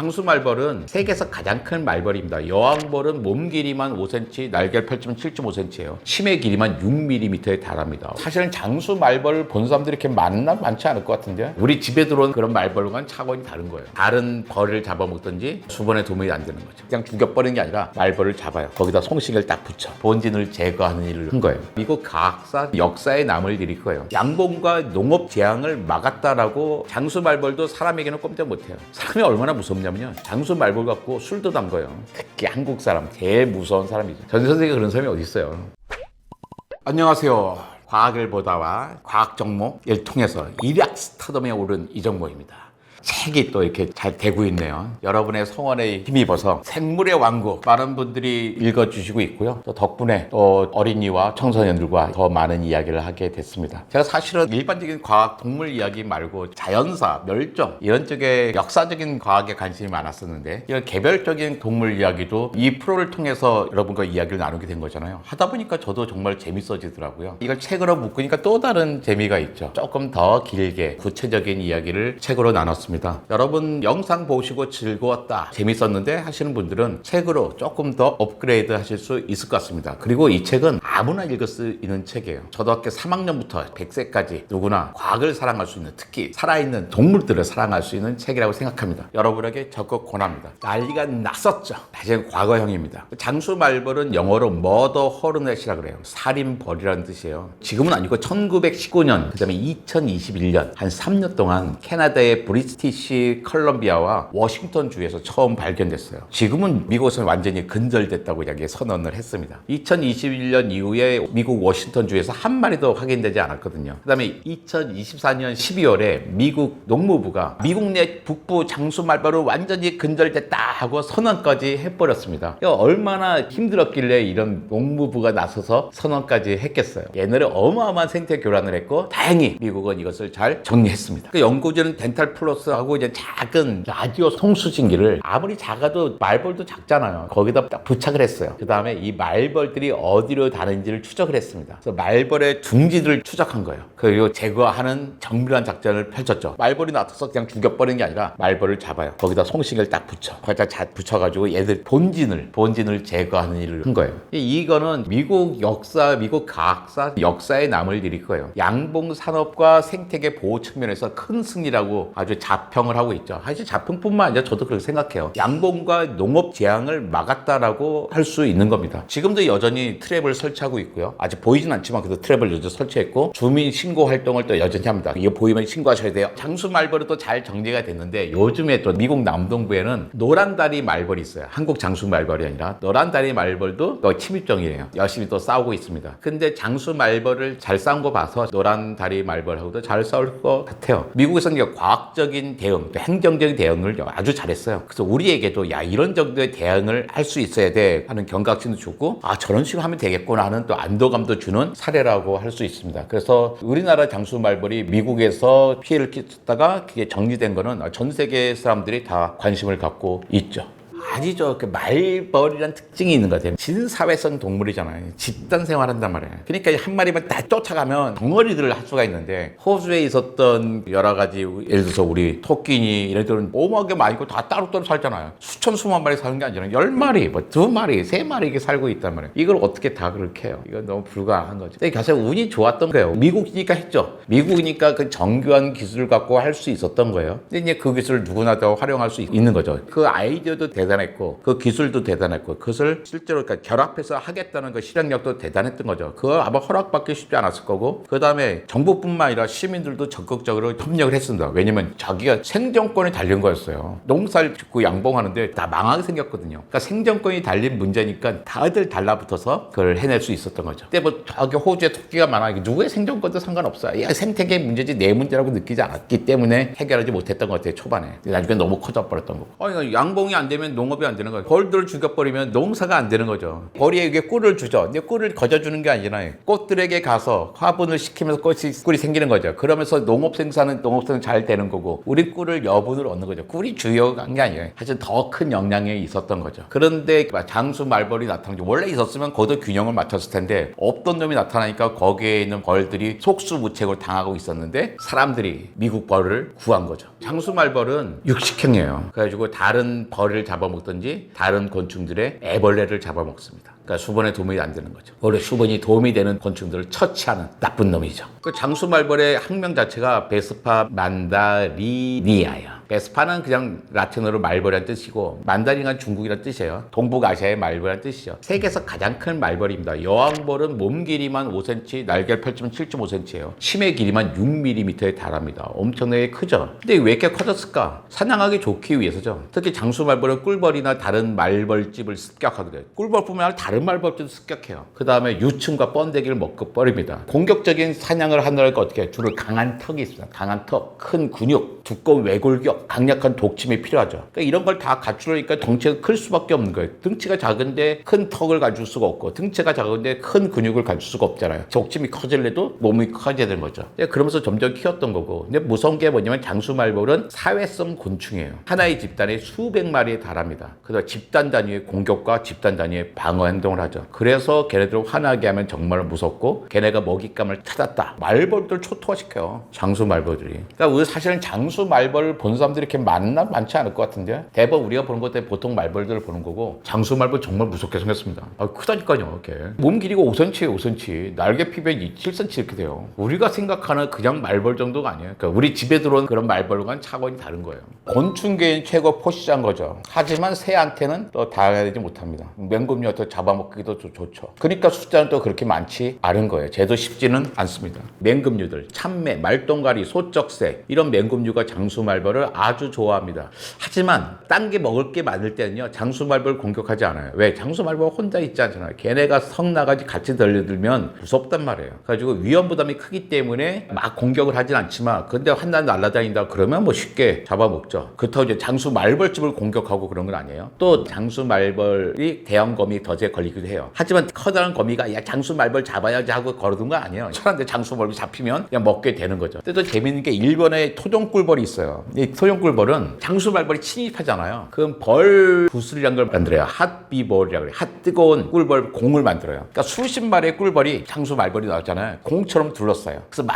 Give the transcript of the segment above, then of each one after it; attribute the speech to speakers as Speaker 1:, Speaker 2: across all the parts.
Speaker 1: 장수말벌은 세계에서 가장 큰 말벌입니다. 여왕벌은 몸 길이만 5cm, 날개를 펼치면 7.5cm예요. 심해 길이만 6mm에 달합니다. 사실은 장수 말벌을 본 사람들이 이렇게 많나 많지 않을 것 같은데 우리 집에 들어온 그런 말벌과는 차원이 다른 거예요. 다른 벌을 잡아먹든지 수분에 도움이 안 되는 거죠. 그냥 죽여버리는 게 아니라 말벌을 잡아요. 거기다 송식을 딱 붙여 본진을 제거하는 일을 한 거예요. 미국 과학사 역사에 남을 일일 거예요. 양봉과 농업 재앙을 막았다라고 장수 말벌도 사람에게는 꼼짝 못해요. 사람이 얼마나 무섭냐 면요. 장수 말벌 갖고 술도 담궈요. 특히 한국 사람 제일 무서운 사람이죠. 전 세계에 그런 사람이 어디 있어요. 안녕하세요. 과학을 보다와 과학 종목을 통해서 일약 스타덤에 오른 이정모입니다. 책이 또 이렇게 잘 되고 있네요. 여러분의 성원에 힘입어서 생물의 왕국 많은 분들이 읽어주시고 있고요. 또 덕분에 또 어린이와 청소년들과 더 많은 이야기를 하게 됐습니다. 제가 사실은 일반적인 과학 동물 이야기 말고 자연사, 멸종 이런 쪽에 역사적인 과학에 관심이 많았었는데 이런 개별적인 동물 이야기도 이 프로를 통해서 여러분과 이야기를 나누게 된 거잖아요. 하다 보니까 저도 정말 재밌어지더라고요. 이걸 책으로 묶으니까 또 다른 재미가 있죠. 조금 더 길게 구체적인 이야기를 책으로 나눴습니다. 여러분 영상 보시고 즐거웠다, 재밌었는데 하시는 분들은 책으로 조금 더 업그레이드 하실 수 있을 것 같습니다. 그리고 이 책은 아무나 읽을 수 있는 책이에요. 초등학교 3학년부터 100세까지 누구나 과학을 사랑할 수 있는 특히 살아있는 동물들을 사랑할 수 있는 책이라고 생각합니다. 여러분에게 적극 권합니다. 난리가 났었죠. 사실 과거형입니다. 장수 말벌은 영어로 머더 허르넷이라 그래요. 살인벌이라는 뜻이에요. 지금은 아니고 1919년 그다음에 2021년 한 3년 동안 캐나다의 브리 티시 컬럼비아와 워싱턴 주에서 처음 발견됐어요. 지금은 미국에서는 완전히 근절됐다고 이야기 선언을 했습니다. 2021년 이후에 미국 워싱턴 주에서 한 마리도 확인되지 않았거든요. 그다음에 2024년 12월에 미국 농무부가 미국 내 북부 장수 말벌은 완전히 근절됐다 하고 선언까지 해버렸습니다. 얼마나 힘들었길래 이런 농무부가 나서서 선언까지 했겠어요. 옛날에 어마어마한 생태 교란을 했고 다행히 미국은 이것을 잘 정리했습니다. 그 연구진은 덴탈 플러스 하고 이제 작은 라디오 송수신기를 아무리 작아도 말벌도 작잖아요. 거기다 딱 부착을 했어요. 그 다음에 이 말벌들이 어디로 다는지를 추적을 했습니다. 그래서 말벌의 둥지들을 추적한 거예요. 그리고 제거하는 정밀한 작전을 펼쳤죠. 말벌이 나타서 그냥 죽여버리는 게 아니라 말벌을 잡아요. 거기다 송식을 딱 붙여. 거기다 자 붙여가지고 얘들 본진을 본진을 제거하는 일을 한 거예요. 이- 이거는 미국 역사, 미국 과학사 역사에 남을 일일 거예요. 양봉 산업과 생태계 보호 측면에서 큰 승리라고 아주 자 평을 하고 있죠. 사실 자평뿐만 아니라 저도 그렇게 생각해요. 양봉과 농업 재앙을 막았다라고 할 수 있는 겁니다. 지금도 여전히 트랩을 설치하고 있고요. 아직 보이진 않지만 그래도 트랩을 여전히 설치했고 주민 신고 활동을 또 여전히 합니다. 이거 보이면 신고하셔야 돼요. 장수 말벌은 또 잘 정리가 됐는데 요즘에 또 미국 남동부에는 노란다리 말벌이 있어요. 한국 장수 말벌이 아니라 노란다리 말벌도 또 침입종이에요. 열심히 또 싸우고 있습니다. 근데 장수 말벌을 잘 싸운 거 봐서 노란다리 말벌하고도 잘 싸울 것 같아요. 미국에서는 과학적인 대응, 또 행정적인 대응을 아주 잘했어요. 그래서 우리에게도 야 이런 정도의 대응을 할 수 있어야 돼 하는 경각심도 주고 아 저런 식으로 하면 되겠구나 하는 또 안도감도 주는 사례라고 할 수 있습니다. 그래서 우리나라 장수 말벌이 미국에서 피해를 끼쳤다가 그게 정리된 거는 전 세계 사람들이 다 관심을 갖고 있죠. 아니죠. 그 말벌이란 특징이 있는 것 같아요. 진사회성 동물이잖아요. 집단 생활한단 말이에요. 그러니까 한 마리만 다 쫓아가면 덩어리들을 할 수가 있는데 호주에 있었던 여러 가지 예를 들어서 우리 토끼니 이런 들은 오목하게 많이 있고 다 따로따로 살잖아요. 수천 수만 마리 사는 게 아니라 열 마리, 뭐 두 마리, 세 마리 이렇게 살고 있단 말이에요. 이걸 어떻게 다 그렇게 해요? 이건 너무 불가한 거죠. 근데 가서 운이 좋았던 거예요. 미국이니까 했죠. 미국이니까 그 정교한 기술을 갖고 할 수 있었던 거예요. 근데 이제 그 기술을 누구나 다 활용할 수 있는 거죠. 그 아이디어도 대단 했고 그 기술도 대단했고 그것을 실제로 그러니까 결합해서 하겠다는 그 실행력도 대단했던 거죠. 그거 아마 허락받기 쉽지 않았을 거고 그 다음에 정부뿐만 아니라 시민들도 적극적으로 협력을 했습니다. 왜냐면 자기가 생존권이 달린 거였어요. 농사를 짓고 양봉하는데 다 망하게 생겼거든요. 그러니까 생존권이 달린 문제니까 다들 달라붙어서 그걸 해낼 수 있었던 거죠. 근데 뭐 저기 호주에 토끼가 많아. 누구의 생존권도 상관없어요. 야, 생태계 문제지 내 문제라고 느끼지 않았기 때문에 해결하지 못했던 것 같아요. 초반에. 나중에 너무 커져 버렸던 거고. 아니, 양봉이 안 되면 농업이 안 되는 거예요. 벌들을 죽여버리면 농사가 안 되는 거죠. 벌이에게 꿀을 주죠. 근데 꿀을 거저주는 게 아니라 꽃들에게 가서 화분을 시키면서 꽃이, 꿀이 생기는 거죠. 그러면서 농업 생산은 농업 생산 잘 되는 거고 우리 꿀을 여분을 얻는 거죠. 꿀이 주요한 게 아니에요. 사실 더 큰 영향이 있었던 거죠. 그런데 장수 말벌이 나타난 게 원래 있었으면 거기도 균형을 맞췄을 텐데 없던 놈이 나타나니까 거기에 있는 벌들이 속수무책을 당하고 있었는데 사람들이 미국 벌을 구한 거죠. 장수 말벌은 육식형이에요. 그래가지고 다른 벌을 잡아먹든지 다른 곤충들의 애벌레를 잡아먹습니다. 그러니까 수분에 도움이 안 되는 거죠. 원래 수분이 도움이 되는 곤충들을 처치하는 나쁜 놈이죠. 그 장수 말벌의 학명 자체가 베스파 만다리니아야. 베스파는 그냥 라틴어로 말벌이란 뜻이고 만다린은 중국이란 뜻이에요. 동북아시아의 말벌이란 뜻이죠. 세계에서 가장 큰 말벌입니다. 여왕벌은 몸 길이만 5cm, 날개를 펼치면 7.5cm예요. 심해 길이만 6mm에 달합니다. 엄청나게 크죠. 근데 왜 이렇게 커졌을까? 사냥하기 좋기 위해서죠. 특히 장수 말벌은 꿀벌이나 다른 말벌집을 습격하게 돼요. 꿀벌뿐만 아니라 다른 말벌집도 습격해요. 그 다음에 유충과 번데기를 먹고 버립니다. 공격적인 사냥을 하느라고 어떻게 해요? 주로 강한 턱이 있습니다. 강한 턱, 큰 근육, 두꺼운 외골격, 강력한 독침이 필요하죠. 그러니까 이런 걸 다 갖추려니까 덩치가 클 수밖에 없는 거예요. 등치가 작은데 큰 턱을 가질 수가 없고 등치가 작은데 큰 근육을 가질 수가 없잖아요. 독침이 커질래도 몸이 커져야 되는 거죠. 그러면서 점점 키웠던 거고. 근데 무서운 게 뭐냐면 장수말벌은 사회성 곤충이에요. 하나의 집단에 수백 마리에 달합니다. 그래서 집단 단위의 공격과 집단 단위의 방어 행동 을 하죠. 그래서 걔네들을 화나게 하면 정말 무섭고 걔네가 먹잇감을 찾았다. 말벌들 초토화시켜요. 장수 말벌들이. 그러니까 우리 사실은 장수 말벌을 본 사람들이 이렇게 많나 많지 않을 것 같은데 대부분 우리가 보는 것 때문에 보통 말벌들을 보는 거고 장수 말벌 정말 무섭게 생겼습니다. 아, 크다니까요. 이렇게 몸 길이가 5cm에 5cm, 날개 피부에 7cm 이렇게 돼요. 우리가 생각하는 그냥 말벌 정도가 아니에요. 그러니까 우리 집에 들어온 그런 말벌과는 차원이 다른 거예요. 곤충계의 최고 포시자인 거죠. 하지만 새한테는 또 닿아야지 못합니다. 맹금류 또 잡아 먹기도 좀 좋죠. 그러니까 숫자는 또 그렇게 많지 않은 거예요. 쟤도 쉽지는 않습니다. 맹금류들, 참매, 말똥가리, 소쩍새 이런 맹금류가 장수말벌을 아주 좋아합니다. 하지만 딴 게 먹을 게 많을 때는요 장수말벌 공격하지 않아요. 왜? 장수말벌 혼자 있지 않잖아요. 걔네가 성 나가지 같이 들려들면 무섭단 말이에요. 그래가지고 위험 부담이 크기 때문에 막 공격을 하진 않지만 근데 한 날 날아다닌다 그러면 뭐 쉽게 잡아먹죠. 그렇다고 이제 장수말벌집을 공격하고 그런 건 아니에요. 또 장수말벌이 대형 거미 덫에 걸 리기도 해요. 하지만 커다란 거미가 야 장수 말벌 잡아야지 하고 걸어둔 건 아니에요. 사람들 장수 말벌 잡히면 그냥 먹게 되는 거죠. 근데 또 재밌는 게 일본에 토종꿀벌이 있어요. 이 토종꿀벌은 장수 말벌이 침입하잖아요. 그럼 벌 부스리란 걸 만들어요. 핫비벌이라고 그래요. 핫 뜨거운 꿀벌 공을 만들어요. 그러니까 수십 마리의 꿀벌이 장수 말벌이 나왔잖아요. 공처럼 둘러싸요. 그래서 막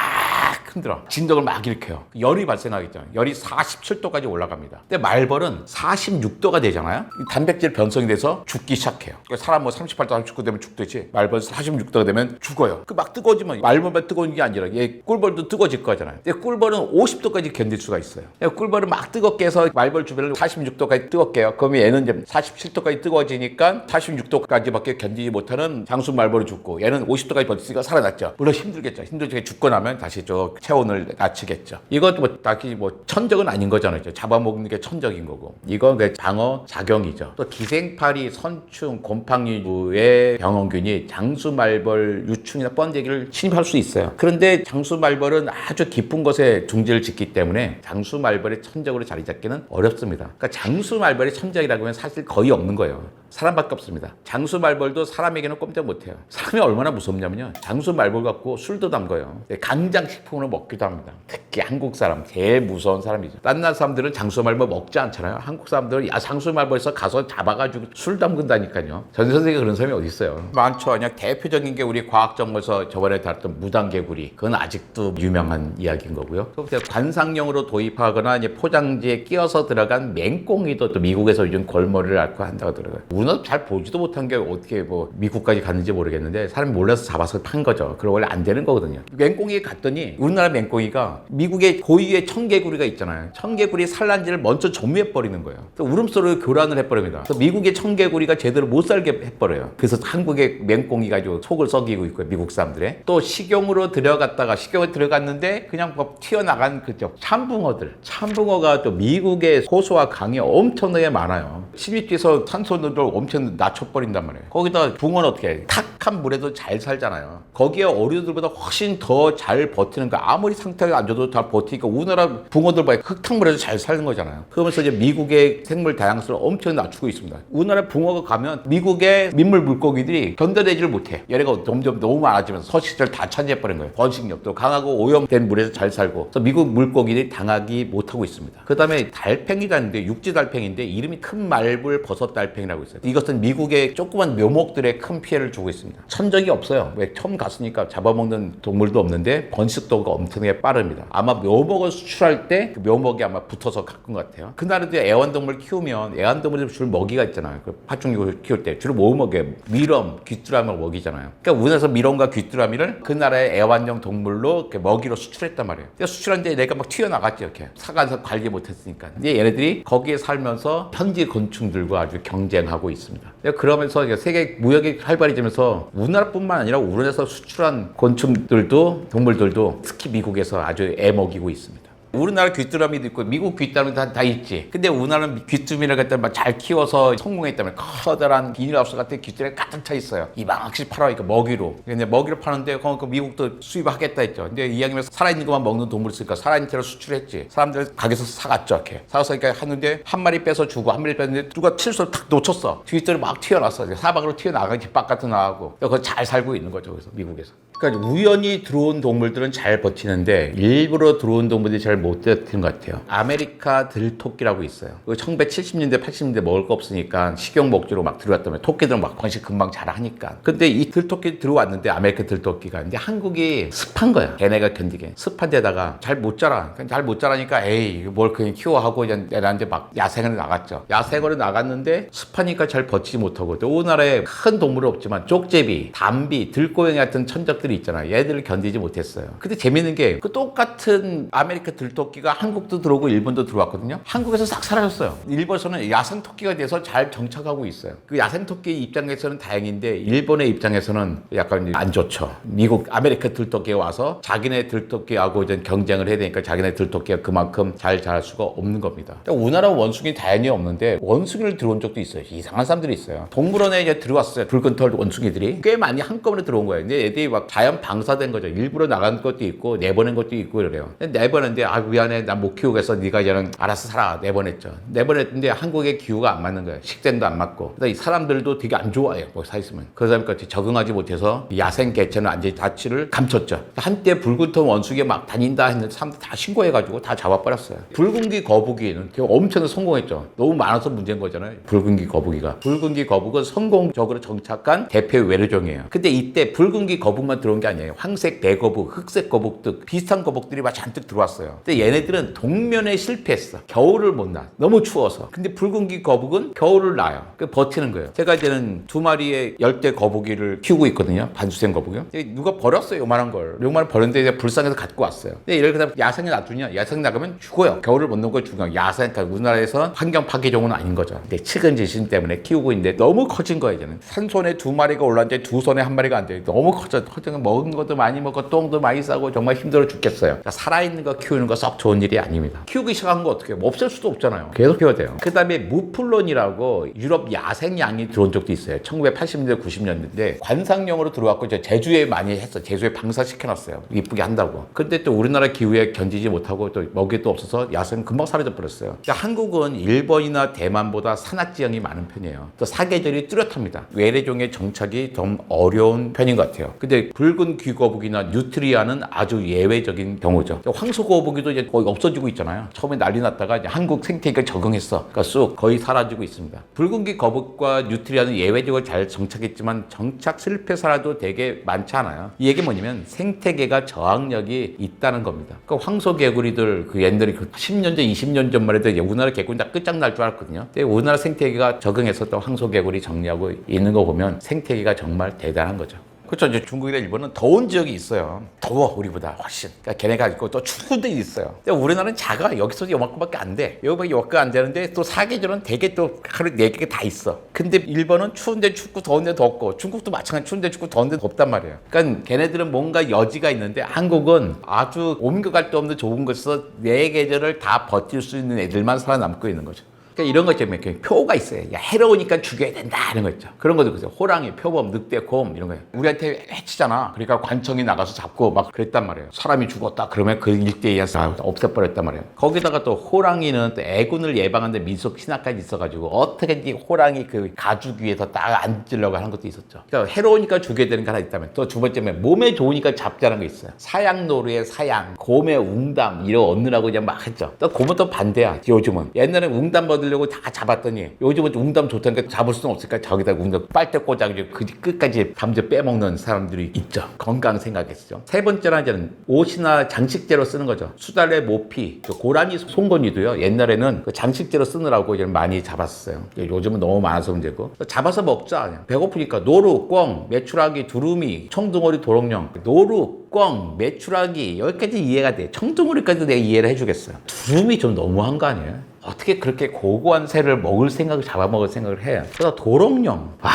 Speaker 1: 흔들어. 진동을 막 일으켜요. 열이 발생하겠죠. 열이 47도까지 올라갑니다. 근데 말벌은 46도가 되잖아요. 이 단백질 변성이 돼서 죽기 시작해요. 그러니까 사람 뭐 38도, 39도 되면 죽듯이 말벌 46도가 되면 죽어요. 그 막 뜨거워지면 말벌만 뜨거운 게 아니라 얘 꿀벌도 뜨거워질 거잖아요. 근데 꿀벌은 50도까지 견딜 수가 있어요. 꿀벌은 막 뜨겁게 해서 말벌 주변을 46도까지 뜨겁게 해요. 그러면 얘는 이제 47도까지 뜨거워지니까 46도까지밖에 견디지 못하는 장수 말벌이 죽고 얘는 50도까지 버티니까 살아났죠. 물론 힘들겠죠. 힘들게 죽고 나면 다시 저 체온을 낮추겠죠. 이것도 뭐 딱히 뭐 천적은 아닌 거잖아요. 잡아먹는 게 천적인 거고. 이건 그 방어 작용이죠. 또 기생파리, 선충, 곰팡이류의 병원균이 장수말벌 유충이나 번데기를 침입할 수 있어요. 그런데 장수말벌은 아주 깊은 곳에 중지를 짓기 때문에 장수말벌의 천적으로 자리 잡기는 어렵습니다. 그러니까 장수말벌의 천적이라고 하면 사실 거의 없는 거예요. 사람밖에 없습니다. 장수 말벌도 사람에게는 꼼짝 못해요. 사람이 얼마나 무섭냐면요. 장수 말벌 갖고 술도 담궈요. 네, 강장 식품으로 먹기도 합니다. 특히 한국 사람 제일 무서운 사람이죠. 딴 나라 사람들은 장수 말벌 먹지 않잖아요. 한국 사람들은 야 장수 말벌에서 가서 잡아가지고 술 담근다니까요. 전 세계에 그런 사람이 어디 있어요? 많죠. 그냥 대표적인 게 우리 과학정보에서 저번에 다뤘던 무당개구리. 그건 아직도 유명한 이야기인 거고요. 또 관상용으로 도입하거나 포장지에 끼어서 들어간 맹꽁이도 또 미국에서 요즘 골머리를 앓고 한다고 들어요. 문어 잘 보지도 못한 게 어떻게 뭐 미국까지 갔는지 모르겠는데 사람이 몰라서 잡아서 판 거죠. 그럼 원래 안 되는 거거든요. 맹꽁이에 갔더니 우리나라 맹꽁이가 미국의 고유의 청개구리가 있잖아요. 청개구리 산란지를 먼저 점유해 버리는 거예요. 그래서 울음소리를 교란을 해버립니다. 그래서 미국의 청개구리가 제대로 못 살게 해버려요. 그래서 한국의 맹꽁이 가지고 속을 썩이고 있고요. 미국 사람들의 또 식용으로 들어갔다가 식용에 들어갔는데 그냥 뭐 튀어나간 그죠 참붕어들. 참붕어가 또 미국의 호수와 강이 엄청나게 많아요. 침입지에서 산소들을 엄청 낮춰버린단 말이에요. 거기다 붕어는 어떻게 해? 탁한 물에도 잘 살잖아요. 거기에 어류들보다 훨씬 더 잘 버티는 거 아무리 상태가 안 좋아도 다 버티니까 우리나라 붕어들보다 흙탕물에서 잘 사는 거잖아요. 그러면서 이제 미국의 생물 다양성을 엄청 낮추고 있습니다. 우리나라 붕어가 가면 미국의 민물 물고기들이 견뎌내지를 못해. 얘네가 점점 너무 많아지면서 서식지를 다 차지해버린 거예요. 번식력도 강하고 오염된 물에서 잘 살고. 그래서 미국 물고기들이 당하기 못하고 있습니다. 그 다음에 달팽이가 있는데 육지 달팽이인데 이름이 큰 말불 버섯 달팽이라고 있어요. 이것은 미국의 조그만 묘목들의 큰 피해를 주고 있습니다. 천적이 없어요. 왜 처음 갔으니까 잡아먹는 동물도 없는데 번식도가 엄청나게 빠릅니다. 아마 묘목을 수출할 때 그 묘목이 아마 붙어서 가꾼 것 같아요. 그날에도 애완동물 키우면 애완동물이 줄 먹이가 있잖아요. 그 파충류 키울 때 주로 뭐 먹여요? 미럼, 귀뚜라미를 먹이잖아요. 그러니까 우리나라에서 미럼과 귀뚜라미를 그 나라의 애완용 동물로 먹이로 수출했단 말이에요. 근데 수출한데 내가 막 튀어나갔지 이렇게 사가서 관리 못했으니까. 근데 얘네들이 거기에 살면서 현지 곤충들과 아주 경쟁하고 있습니다. 근데 그러면서 세계 무역이 활발해지면서 우리나라뿐만 아니라 우리나라에서 수출한 곤충들도 동물들도 특히 미국에서 아주 애 먹이고 있습니다. 우리나라 귀뚜라미도 있고 미국 귀뚜라미도 다, 다 있지. 근데 우리나라는 귀뚜라미를 갖다 막 잘 키워서 성공했다면 커다란 비닐하우스 같은 귀뚜라미 가득 차 있어요. 이만큼씩 팔아니까 먹이로. 근데 먹이로 파는데 그 미국도 수입하겠다 했죠. 근데 이야기면 살아있는 것만 먹는 동물 있으니까 살아있는 채로 수출했지. 사람들 가게에서 사갔죠. 이렇게. 사서 그러니까 하는데 한 마리 빼서 주고 한 마리 뺐는데 누가 실수로 탁 놓쳤어. 귀뚜라미 막 튀어나왔어. 사방으로 튀어나가고 뒷바깥으로 나가고. 그거 잘 살고 있는 거죠. 그래서 미국에서. 그러니까 우연히 들어온 동물들은 잘 버티는데 일부러 들어온 동물들이 잘 못 버티는 것 같아요. 아메리카 들토끼라고 있어요. 그 1970년대, 80년대 먹을 거 없으니까 식용 목적으로 막 들어왔다면 토끼들은 막 번식 금방 잘하니까. 근데 이 들토끼 들어왔는데 아메리카 들토끼가 근데 한국이 습한 거야. 걔네가 견디게 습한 데다가 잘 못 자라. 잘 못 자라니까 에이 뭘 그냥 키워 하고 이제 애들한테 막 야생을 나갔죠. 야생으로 나갔는데 습하니까 잘 버티지 못하고 또 우리나라에 큰 동물은 없지만 쪽제비, 담비, 들고양이 같은 천적들이 있잖아요. 얘들을 견디지 못했어요. 근데 재밌는 게 그 똑같은 아메리카 들토끼가 한국도 들어오고 일본도 들어왔거든요. 한국에서 싹 사라졌어요. 일본에서는 야생 토끼가 돼서 잘 정착하고 있어요. 그 야생 토끼 입장에서는 다행인데 일본의 입장에서는 약간 안 좋죠. 미국 아메리카 들토끼가 와서 자기네 들토끼하고 이제 경쟁을 해야 되니까 자기네 들토끼가 그만큼 잘 자랄 수가 없는 겁니다. 우리나라 원숭이 다행히 없는데 원숭이를 들어온 적도 있어요. 이상한 사람들이 있어요. 동물원에 이제 들어왔어요. 붉은 털 원숭이들이 꽤 많이 한꺼번에 들어온 거예요. 근데 애들이 막 자연 방사된 거죠. 일부러 나간 것도 있고 내보낸 것도 있고. 근데 내보냈는데 아 미안해 나 못 키우겠어. 네가 이제는 알아서 살아 내보냈죠. 내보냈는데 한국의 기후가 안 맞는 거예요. 식단도 안 맞고. 그래서 이 사람들도 되게 안 좋아해요. 거기 사 있으면. 그러다 보니까 적응하지 못해서 야생 개체는 완전히 자취를 감췄죠. 한때 붉은 털 원숭이 막 다닌다 했는데 사람들 다 신고해가지고 다 잡아버렸어요. 붉은기 거북이는 엄청 성공했죠. 너무 많아서 문제인 거잖아요. 붉은기 거북이가. 붉은기 거북은 성공적으로 정착한 대표 외래종이에요. 근데 이때 붉은기 거북만 들어온 게 아니에요. 황색 대거북, 흑색 거북 등 비슷한 거북들이 막 잔뜩 들어왔어요. 근데 얘네들은 동면에 실패했어. 겨울을 못 나. 너무 추워서. 근데 붉은기 거북은 겨울을 나요. 그 버티는 거예요. 제가 이제는 두 마리의 열대 거북이를 키우고 있거든요. 반수생 거북이요. 누가 버렸어요. 요만한 걸. 요만한 버렸는데 이제 불쌍해서 갖고 왔어요. 근데 이렇게 되면 야생에 놔두냐? 야생 나가면 죽어요. 겨울을 못 넘고 죽어요. 야생, 그러니까 우리나라에서 환경 파괴 종은 아닌 거죠. 근데 측은지심 때문에 키우고 있는데 너무 커진 거예요. 이제는. 한 손에 두 마리가 올랐는데 두 손에 한 마리가 안 돼요. 너무 커져. 커져. 먹은 것도 많이 먹고 똥도 많이 싸고 정말 힘들어 죽겠어요. 그러니까 살아있는 거 키우는 거 썩 좋은 일이 아닙니다. 키우기 시작한 거 어떻게 해요? 뭐 없앨 수도 없잖아요. 계속 키워야 돼요. 그 다음에 무플론이라고 유럽 야생양이 들어온 적도 있어요. 1980년대, 90년대인데 관상용으로 들어왔고 이제 제주에 많이 했어. 제주에 방사시켜놨어요. 이쁘게 한다고. 근데 또 우리나라 기후에 견디지 못하고 또 먹이도 없어서 야생 금방 사라져 버렸어요. 그러니까 한국은 일본이나 대만보다 산악지형이 많은 편이에요. 또 사계절이 뚜렷합니다. 외래종의 정착이 좀 어려운 편인 것 같아요. 근데 붉은 귀거북이나 뉴트리아는 아주 예외적인 경우죠. 황소거북이도 이제 거의 없어지고 있잖아요. 처음에 난리 났다가 이제 한국 생태계에 적응했어. 그러니까 쑥 거의 사라지고 있습니다. 붉은 귀 거북과 뉴트리아는 예외적으로 잘 정착했지만 정착 실패 사례도 되게 많지 않아요. 이 얘기 뭐냐면 생태계가 저항력이 있다는 겁니다. 그러니까 황소 개구리들 그 옛날에 그 10년 전, 20년 전만 해도 우리나라 개구리 다 끝장날 줄 알았거든요. 근데 우리나라 생태계가 또 황소 개구리 정리하고 있는 거 보면 생태계가 정말 대단한 거죠. 그렇죠. 이제 중국이나 일본은 더운 지역이 있어요. 더워 우리보다 훨씬. 그러니까 걔네가 있고 또 추운 데 있어요. 근데 우리나라는 작아. 여기서 요만큼밖에 안 돼. 여기밖에 요만큼 안 되는데 또 사계절은 되게 또 하루 네 개가 다 있어. 근데 일본은 추운데 춥고 더운데 덥고 중국도 마찬가지 추운데 춥고 더운데 덥단 말이에요. 그러니까 걔네들은 뭔가 여지가 있는데 한국은 아주 옮겨갈 데 없는 좋은 곳에서 네 계절을 다 버틸 수 있는 애들만 살아남고 있는 거죠. 그러니까 이런 것. 이렇게 표가 있어요. 야, 해로우니까 죽여야 된다. 이런 거 있죠. 그런 것도 있어요. 호랑이, 표범, 늑대, 곰 이런 거예요. 우리한테 해치잖아. 그러니까 관청이 나가서 잡고 막 그랬단 말이에요. 사람이 죽었다. 그러면 그 일대에 다 없애버렸단 말이에요. 거기다가 또 호랑이는 또 애군을 예방하는데 민속 신화까지 있어가지고 어떻게든지 호랑이 그 가죽 위에서 딱 앉으려고 하는 것도 있었죠. 그러니까 해로우니까 죽여야 되는 게 하나 있다면 또 두 번째면 몸에 좋으니까 잡자는 거 있어요. 사양노루의 사양, 곰의 웅담 이런 얻느라고 그냥 막 했죠. 또 곰은 또 반대야. 요즘은 옛날에 웅담 얻으려고 다 잡았더니 요즘은 웅담 좋다니까 잡을 수는 없으니까 저기다 웅담 빨대 꽂아가지고 그 끝까지 밤새 빼먹는 사람들이 있죠. 건강 생각했죠. 세 번째는 이제는 옷이나 장식재로 쓰는 거죠. 수달의 모피, 그 고라니 송곳니도요. 옛날에는 그 장식재로 쓰느라고 이제 많이 잡았어요. 요즘은 너무 많아서 문제고 잡아서 먹자. 배고프니까 노루, 꿩, 메추라기, 두루미, 청둥오리, 도롱뇽, 노루, 꿩, 메추라기 여기까지 이해가 돼. 청둥오리까지도 내가 이해를 해주겠어요. 두루미 좀 너무한 거 아니에요? 어떻게 그렇게 고고한 새를 먹을 생각을 잡아먹을 생각을 해요. 그래서 도롱뇽. 와,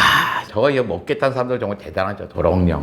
Speaker 1: 저거 이거 먹겠다는 사람들 정말 대단하죠. 도롱뇽.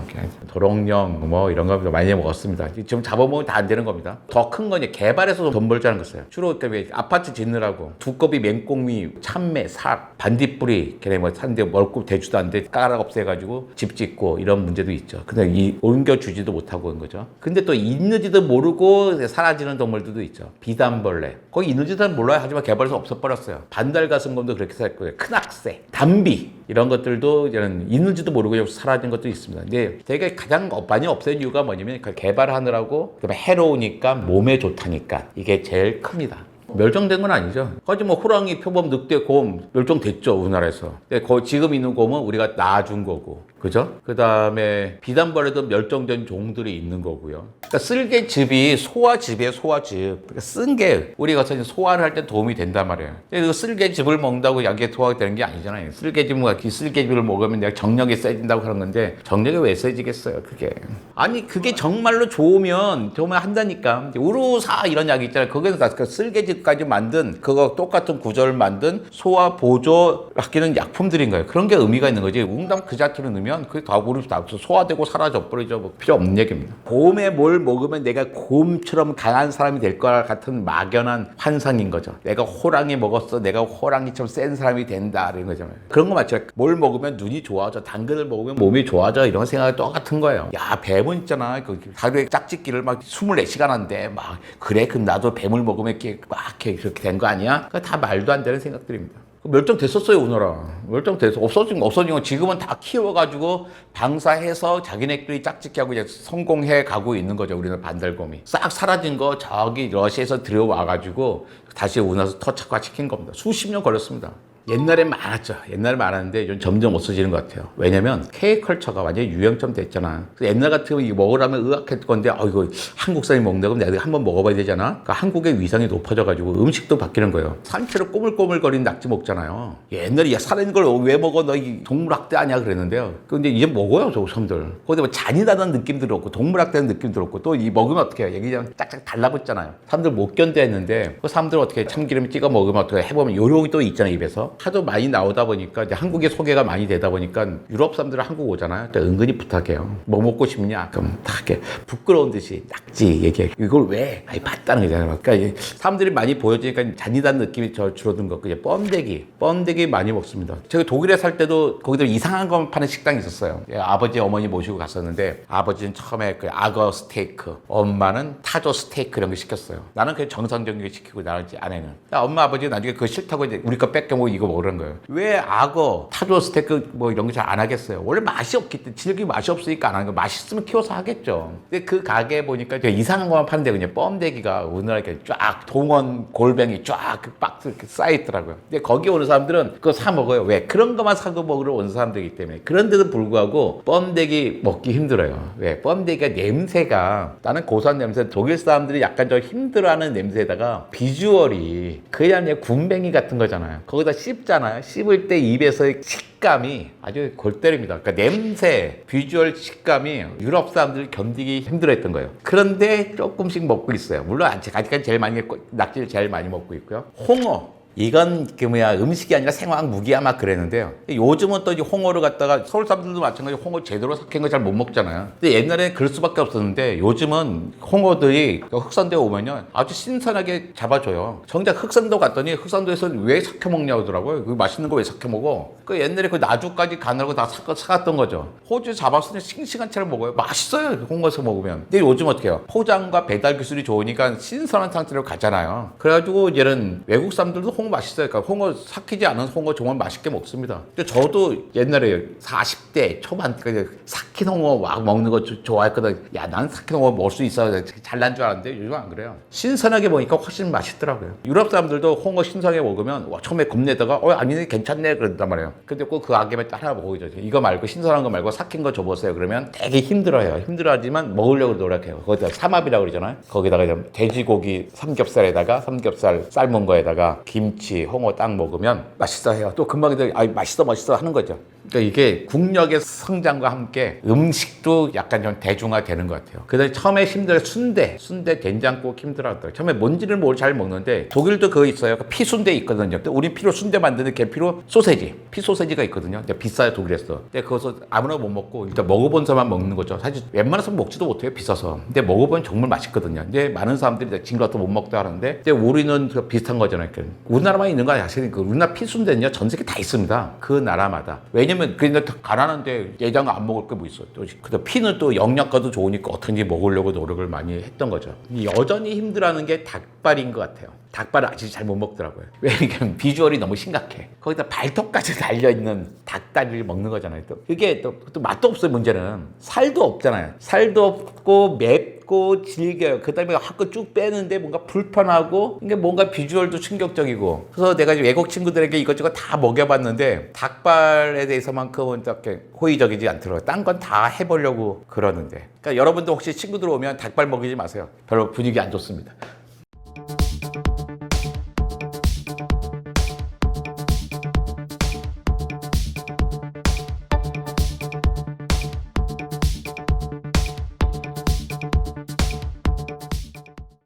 Speaker 1: 도롱뇽 뭐 이런 거 많이 먹었습니다. 지금 잡아먹으면 다 안 되는 겁니다. 더 큰건 이제 개발해서 돈 벌자는 거였어요. 주로 그왜 아파트 짓느라고 두꺼비 맹꽁미, 참매, 살, 반딧불이 걔네 뭐 산데 멀고 대주도 안 돼. 까락 없애가지고 집 짓고 이런 문제도 있죠. 근데 이 옮겨주지도 못하고 온 거죠. 근데 또 있는지도 모르고 사라지는 동물들도 있죠. 비단벌레. 거기 있는지도 몰라요. 하지만 개발해서 없어버렸어요. 반달 가슴곰도 그렇게 살고요. 큰악새, 담비 이런 것들도 이제는 있는지도 모르고 사라진 것도 있습니다. 근데 되게 가장 많이 없앤 이유가 뭐냐면 그 개발하느라고 해로우니까 몸에 좋다니까 이게 제일 큽니다. 멸종된 건 아니죠. 하지만 호랑이, 표범, 늑대, 곰 멸종됐죠 우리나라에서. 근데 거- 지금 있는 곰은 우리가 낳아준 거고, 그죠? 그 다음에 비단벌레도 멸종된 종들이 있는 거고요. 그러니까 쓸개즙이 소화즙이에요, 소화즙. 그러니까 쓴 게 우리가 사실 소화를 할 때 도움이 된단 말이에요. 근데 그 쓸개즙을 먹는다고 약이 소화가 되는 게 아니잖아요. 쓸개즙과 그 쓸개즙을 먹으면 내가 정력이 세진다고 하는 건데 정력이 왜 세지겠어요, 그게? 아니 그게 정말로 좋으면 정말 한다니까. 우루사 이런 약이 있잖아요. 거기서 다그 쓸개즙까지 만든 그거 똑같은 구조를 만든 소화 보조 아끼는 약품들인 거예요. 그런 게 의미가 있는 거지. 웅담 그 자체로 넣으면 그게 다 우리 다 소화되고 사라져 버리죠. 뭐 필요 없는 얘기입니다. 곰에 뭘 먹으면 내가 곰처럼 강한 사람이 될것 같은 막연한 환상인 거죠. 내가 호랑이 먹었어. 내가 호랑이처럼 센 사람이 된다. 이런 거잖아요. 그런 거 맞죠. 뭘 먹으면 눈이 좋아져. 당근을 먹으면 몸이 좋아져. 이런 생각이 똑같은 거예요. 야, 뱀은 있잖아. 그 하루에 짝짓기를 막 24시간 한대. 막 그래. 그럼 나도 뱀을 먹으면 이렇게 막 이렇게 된 거 아니야? 그거 다 말도 안 되는 생각들입니다. 멸종됐었어요 우리나라. 멸종돼서 없어진 거 없어진 거. 지금은 다 키워가지고 방사해서 자기네끼리 짝짓기하고 이제 성공해 가고 있는 거죠 우리는 반달곰이. 싹 사라진 거 저기 러시아에서 들어와가지고 다시 우리나라에서 터착화 시킨 겁니다. 수십 년 걸렸습니다 옛날에 많았죠. 옛날에 많았는데 요즘 점점 없어지는 것 같아요. 왜냐면 K컬처가 완전히 유행점 됐잖아. 옛날 같으면 이거 먹으라면 의학했 건데, 어, 이거 한국 사람이 먹는다 그럼 내가 한번 먹어봐야 되잖아. 그러니까 한국의 위상이 높아져가지고 음식도 바뀌는 거예요. 산채로 꼬물꼬물거리는 낙지 먹잖아요. 옛날에 야, 살아있는 걸 왜 먹어? 너 이 동물학대 아니야? 그랬는데요. 근데 이제 먹어요, 저 사람들. 거기다 뭐 잔인하다는 느낌 들었고, 동물학대는 느낌 들었고, 또 이 먹으면 어떻게 해요? 얘기하면 짝짝 달라붙잖아요. 사람들 못 견뎌 했는데, 그 사람들 어떻게 참기름 찍어 먹으면 어떻게 해보면 요령이 또 있잖아요, 입에서. 하도 많이 나오다 보니까 이제 한국의 소개가 많이 되다 보니까 유럽 사람들은 한국 오잖아요. 은근히 부탁해요. 뭐 먹고 싶냐? 그럼 다 이렇게 부끄러운 듯이 낙지 얘기해. 이걸 왜? 아니, 봤다는 거잖아요. 그러니까 사람들이 많이 보여주니까 잔인한 느낌이 저 줄어든 거. 그게 뻔데기. 뻔데기 많이 먹습니다. 제가 독일에 살 때도 거기도 이상한 거 파는 식당이 있었어요. 예, 아버지, 어머니 모시고 갔었는데 아버지는 처음에 그 악어 스테이크, 엄마는 타조 스테이크 이런 거 시켰어요. 나는 그냥 정상적인 거 시키고 나머지 아내는. 나 엄마, 아버지 나중에 그거 싫다고 이제 우리 거 뺏겨 먹고 이거 먹으라는 거예요. 왜 악어, 타조 스테이크 뭐 이런 거 잘 안 하겠어요. 원래 맛이 없기 때문에 질기 맛이 없으니까 안 하는 거. 맛있으면 키워서 하겠죠. 근데 그 가게 보니까 이상한 것만 파는데 그냥 뻔데기가 우리나라 이렇게 쫙 동원 골뱅이 쫙그 박스 이렇게 쌓여 있더라고요. 근데 거기 오는 사람들은 그거 사 먹어요. 왜? 그런 것만 사고 먹으러 온 사람들이기 때문에. 그런데도 불구하고 뻔데기 먹기 힘들어요. 왜? 뻔데기가 냄새가 나는 고소한 냄새 독일 사람들이 약간 좀 힘들어하는 냄새에다가 비주얼이 그냥 군뱅이 같은 거잖아요. 거기다 씹 잖아요. 씹을 때 입에서의 식감이 아주 골 때립니다. 그러니까 냄새, 비주얼, 식감이 유럽 사람들이 견디기 힘들어했던 거예요. 그런데 조금씩 먹고 있어요. 물론 아직까지 제일 많이 낙지를 제일 많이 먹고 있고요. 홍어. 이건 그 뭐야 음식이 아니라 생화학 무기야 막 그랬는데요. 요즘은 또이 홍어를 갖다가 서울 사람들도 마찬가지로 홍어 제대로 삭힌 거 잘 못 먹잖아요. 근데 옛날에는 그럴 수밖에 없었는데 요즘은 홍어들이 흑산도에 오면요 아주 신선하게 잡아줘요. 정작 흑산도 갔더니 흑산도에서 왜 삭혀 먹냐고 하더라고요. 그 맛있는 거 왜 삭혀 먹어? 그 옛날에 그 나주까지 가느라고 다 사, 사갔던 거죠. 호주 잡았으니 싱싱한 채를 먹어요. 맛있어요. 홍어에서 먹으면. 근데 요즘 어떻게 해요? 포장과 배달 기술이 좋으니까 신선한 상태로 가잖아요. 그래가지고 이제는 외국 사람들도 홍어 맛있어요. 그러니까 홍어 삭히지 않은 홍어 정말 맛있게 먹습니다. 근데 저도 옛날에 40대 초반 때 삭힌 홍어 막 먹는 거 조- 좋아했거든. 야, 난 삭힌 홍어 먹을 수 있어. 잘난 줄 알았는데 요즘 안 그래요. 신선하게 먹으니까 훨씬 맛있더라고요. 유럽 사람들도 홍어 신선하게 먹으면 와, 처음에 겁내다가 어, 아니네, 괜찮네. 그런단 말이에요. 근데 꼭 그 아기에 따라 먹이죠. 이거 말고 신선한 거 말고 삭힌 거 줘보세요. 그러면 되게 힘들어요. 힘들어하지만 먹으려고 노력해요. 거기다 삼합이라고 그러잖아요. 거기다가 돼지고기 삼겹살에다가 삼겹살 삶은 거에다가 김 치, 홍어 딱 먹으면 맛있어 해요. 또 금방 이제 아 맛있어 맛있어 하는 거죠. 그러니까 이게 국력의 성장과 함께 음식도 약간 좀 대중화되는 것 같아요. 그다음에 처음에 힘들 순대, 순대 된장국 힘들었더라고요. 처음에 뭔지를 모르 잘 먹는데 독일도 그거 있어요. 그 피순대 있거든요. 우리 피로 순대 만드는 게 피로 소세지, 피 소세지가 있거든요. 근데 비싸요 독일에서. 근데 그것을 아무나 못 먹고 일단 먹어본 사람만 먹는 거죠. 사실 웬만해서 먹지도 못해요 비싸서. 근데 먹어보면 정말 맛있거든요. 근데 많은 사람들이 이제 진것 못 먹다 하는데 근데 우리는 그 비슷한 거잖아요. 그러니까 우리나라만 있는 거 아시는 그 우리나라 피순대는요 전 세계 다 있습니다. 그 나라마다. 왜냐면 그냥 가난한데 예장 안 먹을 게 뭐 있어. 또 그다 피는 또 영양가도 좋으니까 어떻게든지 먹으려고 노력을 많이 했던 거죠. 여전히 힘들어하는 게 닭발인 것 같아요. 닭발을 아직 잘 못 먹더라고요. 왜냐면 비주얼이 너무 심각해. 거기다 발톱까지 달려 있는 닭다리를 먹는 거잖아요. 또 그게 또, 또 맛도 없어요, 문제는. 살도 없잖아요. 살도 없고 맵 고 질겨요. 그 다음에 학교 쭉 빼는데 뭔가 불편하고 이게 뭔가 비주얼도 충격적이고 그래서 내가 외국 친구들에게 이것저것 다 먹여봤는데 닭발에 대해서만큼은 이렇게 호의적이지 않더라고요. 딴 건 다 해보려고 그러는데. 그러니까 여러분도 혹시 친구들 오면 닭발 먹이지 마세요. 별로 분위기 안 좋습니다.